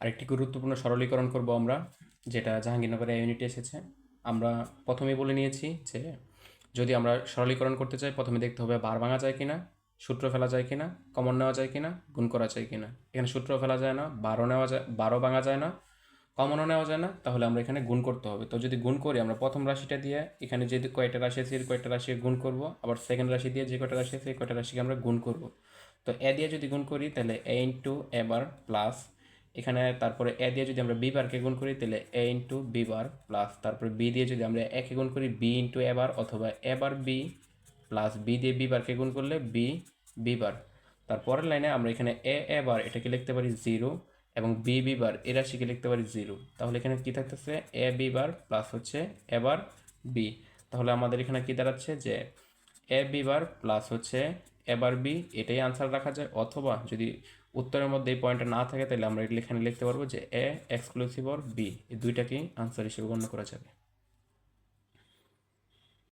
আরেকটি গুরুত্বপূর্ণ সরলীকরণ করব আমরা, যেটা জাহাঙ্গীরনগরে ইউনিটে এসেছে। আমরা প্রথমে বলে নিয়েছি যে, যদি আমরা সরলীকরণ করতে চাই, প্রথমে দেখতে হবে বার ভাঙা যায় কিনা, সূত্র ফেলা যায় কিনা, কমন নেওয়া যায় কিনা, গুণ করা যায় কিনা। এখানে সূত্র ফেলা যায় না বারো নেওয়া যায় বারো ভাঙা যায় না, কমনও নেওয়া যায় না, তাহলে আমরা এখানে গুণ করতে হবে। তো যদি গুণ করি, আমরা প্রথম রাশিটা দিয়ে এখানে যে কয়টা রাশি আছে কয়টা রাশি গুণ করব। আবার সেকেন্ড রাশি দিয়ে যে কয়টা রাশি আছে কয়টা রাশিকে আমরা গুণ করব। তো এ দিয়ে যদি গুণ করি, তাহলে এ ইন্টু এবার প্লাস এখানে তারপরে এ দিয়ে যদি আমরা বি বারকে গুণ করি, তাহলে A into B bar plus তারপরে বি দিয়ে যদি আমরা একে গুণ করি বি ইন্টু বার অথবা এবার বি প্লাস বি দিয়ে বি বারকে গুণ করলে বি বি বার তারপরের লাইনে আমরা এখানে এ এ বার এটাকে লিখতে পারি জিরো এবং বি বি বার এ রাশিকে লিখতে পারি জিরো তাহলে এখানে কি থাকতেছে? এ বি বার প্লাস হচ্ছে এবার বি তাহলে আমাদের এখানে কি দাঁড়াচ্ছে? যে এ বি বার প্লাস হচ্ছে এবার বি, এটাই আনসার রাখা যায়। অথবা যদি উত্তরের মধ্যে এই পয়েন্টটা না থাকে, তাহলে আমরা এখানে লিখতে পারব যে এ এক্সক্লুসিভ অর বি এই দুইটাকেই আনসার হিসেবে গণ্য করা যাবে।